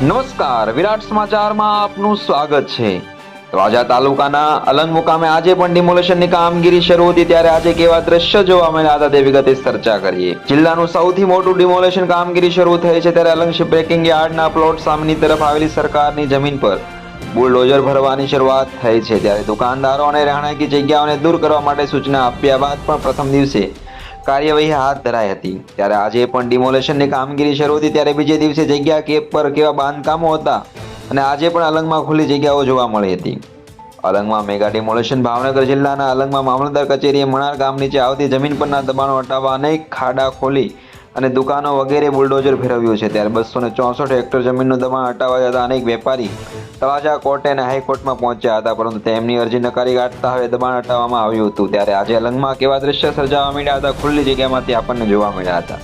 નમસ્કાર, વિરાટ સમાચારમાં આપનું સ્વાગત છે. તળાજા તાલુકાના અલંગ મુકામે આજે પણ ડિમોલેશનની કામગીરી શરૂ હતી, ત્યારે આજે કેવા દ્રશ્ય જોવા મળ્યા હતા તે વિગતે ચર્ચા કરીએ. જિલ્લાનું સૌથી મોટું ડિમોલેશન કામગીરી શરૂ થઈ છે, ત્યારે અલંગ શિપબ્રેકિંગ યાર્ડના પ્લોટ સામેની તરફ આવેલી સરકારની જમીન પર બુલડોઝર ભરવાની શરૂઆત થઈ છે, ત્યારે દુકાનદારો અને રહેણાંકી જગ્યાઓને દૂર કરવા માટે સૂચના આપ્યા બાદ પણ પ્રથમ દિવસે કાર્યવાહી હાથ ધરાઈ હતી. ત્યારે આજે પણ ડિમોલેશનની કામગીરી શરૂ હતી, ત્યારે બીજે દિવસે જગ્યા કેપ પર કેવા બાંધકામો હતા અને આજે પણ અલંગમાં ખુલ્લી જગ્યાઓ જોવા મળી હતી. અલંગમાં મેગા ડિમોલેશન ભાવનગર જિલ્લાના અલંગમાં મામલતદાર કચેરીએ મણાર ગામ નીચે આવતી જમીન પરના દબાણો હટાવવા અનેક ખાડા ખોલી અને દુકાનો વગેરે બુલડોઝર ફેરવ્યું છે. ત્યારે બસો ચોસઠ હેક્ટર જમીનનું દબાણ હટાવવા જતા અનેક વેપારી તળાજા કોર્ટ અને હાઈકોર્ટમાં પહોંચ્યા હતા, પરંતુ તેમની અરજી નકારી કાઢતા હવે દબાણ હટાવવામાં આવ્યું હતું. ત્યારે આજે અલંગમાં કેવા દ્રશ્ય સર્જાવા મળ્યા હતા, ખુલ્લી જગ્યામાંથી આપણને જોવા મળ્યા હતા.